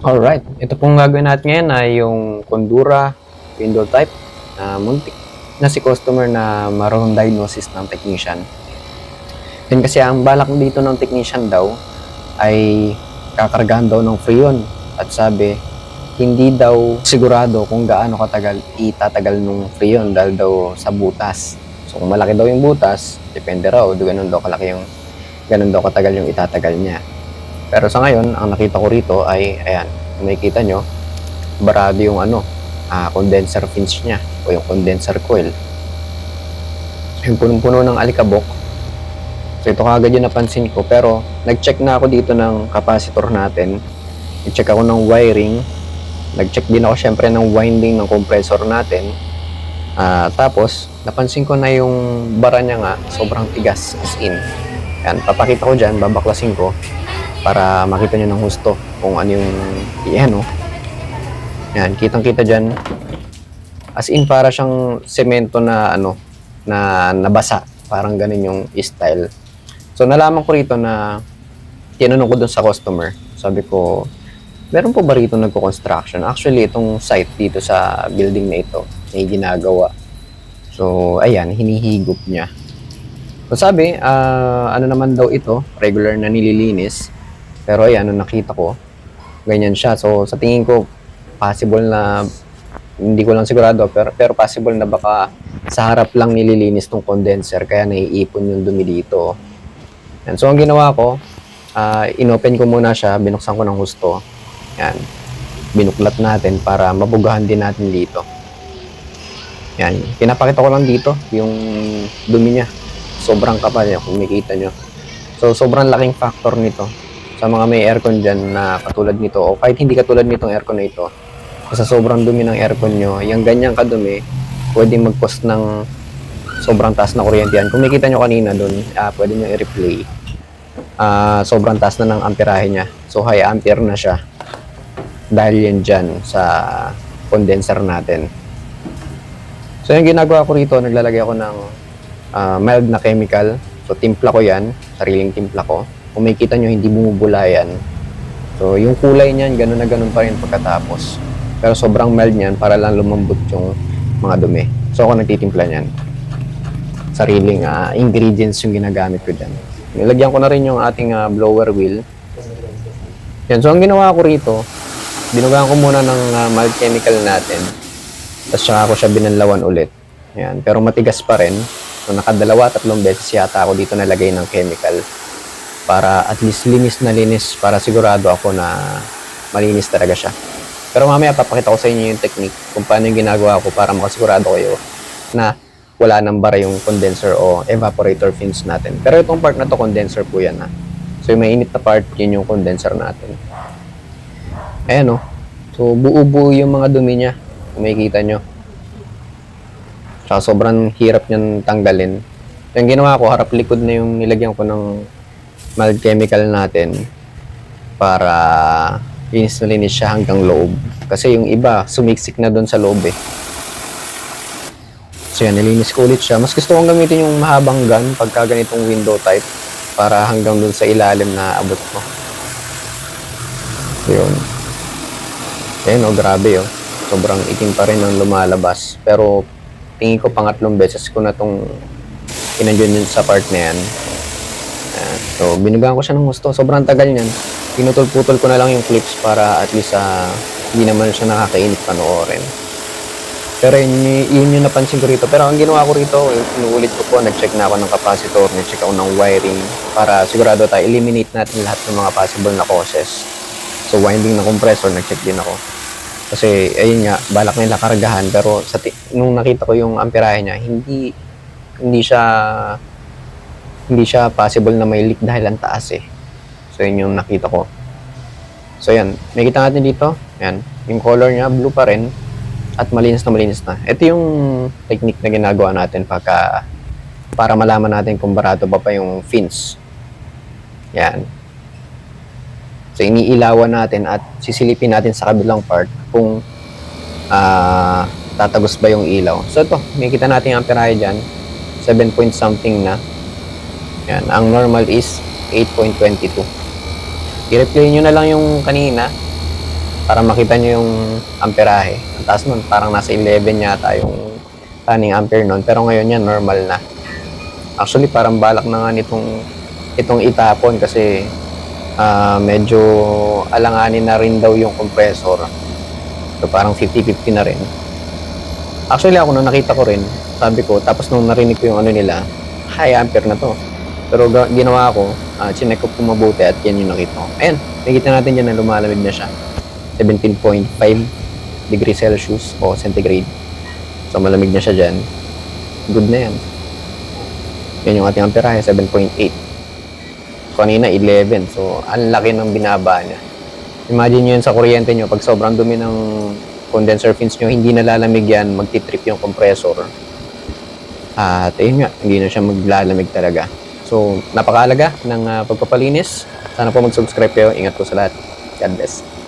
Alright, ito pong gagawin natin ngayon ay yung Kondura window type na muntik na si customer na marunong diagnosis ng technician. Then kasi ang balak dito ng technician daw ay kakargahan daw ng freon at sabi hindi daw sigurado kung gaano katagal itatagal nung freon dahil daw sa butas. So kung malaki daw yung butas, depende raw, ganun daw kalaki yung ganun daw katagal yung itatagal niya. Pero sa ngayon, ang nakita ko rito ay, ayan, makikita nyo, barado yung ano, ah, condenser fins niya o yung condenser coil. Yung punong-puno ng alikabok. So ito kagad yung napansin ko. Pero nag-check na ako dito ng capacitor natin. Nag-check ako ng wiring. Nag-check din ako syempre ng winding ng compressor natin. Ah, tapos, napansin ko na yung bara niya nga, sobrang tigas as in. Yan, papakita ko dyan, babaklasin ko para makita nyo ng husto kung ano yung yan oh. Yan, kitang-kita dyan. As in, para siyang semento na ano, na nabasa. Parang ganun yung style. So, nalaman ko rito na tinanong ko dun sa customer. Sabi ko, meron po ba rito nagko-construction? Actually, itong site dito sa building na ito, may ginagawa. So, ayan, hinihigop niya. So, sabi, ah, ano naman daw ito, regular na nililinis. Pero ayan, nung nakita ko, ganyan siya. So, sa tingin ko, possible na, hindi ko lang sigurado, pero, pero possible na baka sa harap lang nililinis tong condenser, kaya naiipon yung dumi dito. Yan. So, ang ginawa ko, ah, inopen ko muna siya, binuksan ko ng husto. Yan. Binuklat natin para mabugahan din natin dito. Yan. Pinapakita ko lang dito yung dumi niya. Sobrang kapal niya, kung makita nyo. So, sobrang laking factor nito sa mga may aircon dyan na katulad nito o kahit hindi katulad nitong aircon na ito sa sobrang dumi ng aircon nyo yung ganyang kadumi pwede mag-cause ng sobrang taas na kuryente yan. Kung makita nyo kanina dun ah, pwede nyo i-replay. Ah, sobrang taas na ng amperahe niya. So high ampere na siya. Dahil yan dyan sa condenser natin. So yung ginagawa ko rito naglalagay ako ng ah, mild na chemical. So timpla ko yan. Sariling timpla ko kung makikita nyo, hindi bumubula yan. So, yung kulay niyan, ganun na ganun pa rin pagkatapos. Pero sobrang mild niyan para lang lumambot yung mga dumi. So, ako nagtitimpla niyan. Sariling ah, ingredients yung ginagamit ko dyan. Nilagyan ko na rin yung ating ah, blower wheel. Yan. So, ang ginawa ko rito, binugahan ko muna ng ah, mild chemical natin. Tapos saka ko siya binanlawan ulit. Yan. Pero matigas pa rin. So, nakadalawa, tatlong beses yata ako dito nalagay ng chemical para at least linis na linis para sigurado ako na malinis talaga siya. Pero mamaya papakita ko sa inyo yung technique kung paano yung ginagawa ko para makasigurado kayo na wala nang bara yung condenser o evaporator fins natin. Pero itong part na to condenser po yan ha. So yung mainit na part, yun yung condenser natin. Ayan o. So buo-buo yung mga dumi niya. Kung makikita nyo. Tsaka sobrang hirap niyan tanggalin. Yung ginawa ko, harap likod na yung nilagyan ko ng mild chemical natin para linis na linis siya hanggang loob. Kasi yung iba, sumiksik na doon sa loob eh. So yan, nilinis ko ulit siya. Mas gusto kong gamitin yung mahabang gun pagka ganitong window type para hanggang doon sa ilalim na abot mo. So yun. Ayun oh, grabe oh. Sobrang itim pa rin ang lumalabas. Pero tingin ko pangatlong beses ko na tong inandyan sa part na yan. Ayan. So, binugahan ko siya ng gusto. Sobrang tagal niyan. Pinutol-putol ko na lang yung clips para at least ah, hindi naman siya nakakainit panoorin. Pero yun, yun yung napansin ko rito. Pero ang ginawa ko rito, yung inuulit ko po, nag-check na ako ng capacitor, nag-check ako ng wiring para sigurado tayo, eliminate natin lahat ng mga possible na causes. So, winding ng compressor, nag-check din ako. Kasi, ayun nga, balak nila kargahan. Pero, sa nung nakita ko yung amperahe niya, hindi, hindi siya hindi siya possible na may leak dahil ang taas eh. So, yun yung nakita ko. So, yan. Nakita natin dito. Yan. Yung color niya, blue pa rin. At malinis na malinis na. Ito yung technique na ginagawa natin pagka para malaman natin kung barato ba pa yung fins. Yan. So, iniilawan natin at sisilipin natin sa kabilang part kung ah tatagos ba yung ilaw. So, ito. Makikita natin yung amperahe dyan. 7 point something na. Yan. Ang normal is 8.22. I-replay nyo na lang yung kanina. para makita nyo yung amperahe. Ang taas nun, parang nasa 11 yata yung running ampere nun. Pero ngayon yan, normal na. Actually, parang balak na nga nitong itong itapon kasi ah, medyo alanganin na rin daw yung compressor. So, parang 50-50 na rin. Actually, ako nung nakita ko rin, sabi ko, tapos nung narinig ko yung ano nila, high ampere na to. Pero ginawa ko, uh, chinek ko mabuti at yan yung nakita ko. Ayan, nakikita natin dyan na lumalamig na siya. 17.5 degrees Celsius o centigrade. So malamig na siya dyan. Good na yan. Yan yung ating amperahe, 7.8. Kanina, 11. So, ang laki ng binaba niya. Imagine nyo yun sa kuryente nyo, pag sobrang dumi ng condenser fins nyo, hindi nalalamig yan, magtitrip yung compressor. At ayun nga, hindi na siya maglalamig talaga. So, napakalaga ng ah, pagpapalinis. Sana po mag-subscribe kayo. Ingat po sa lahat. God bless.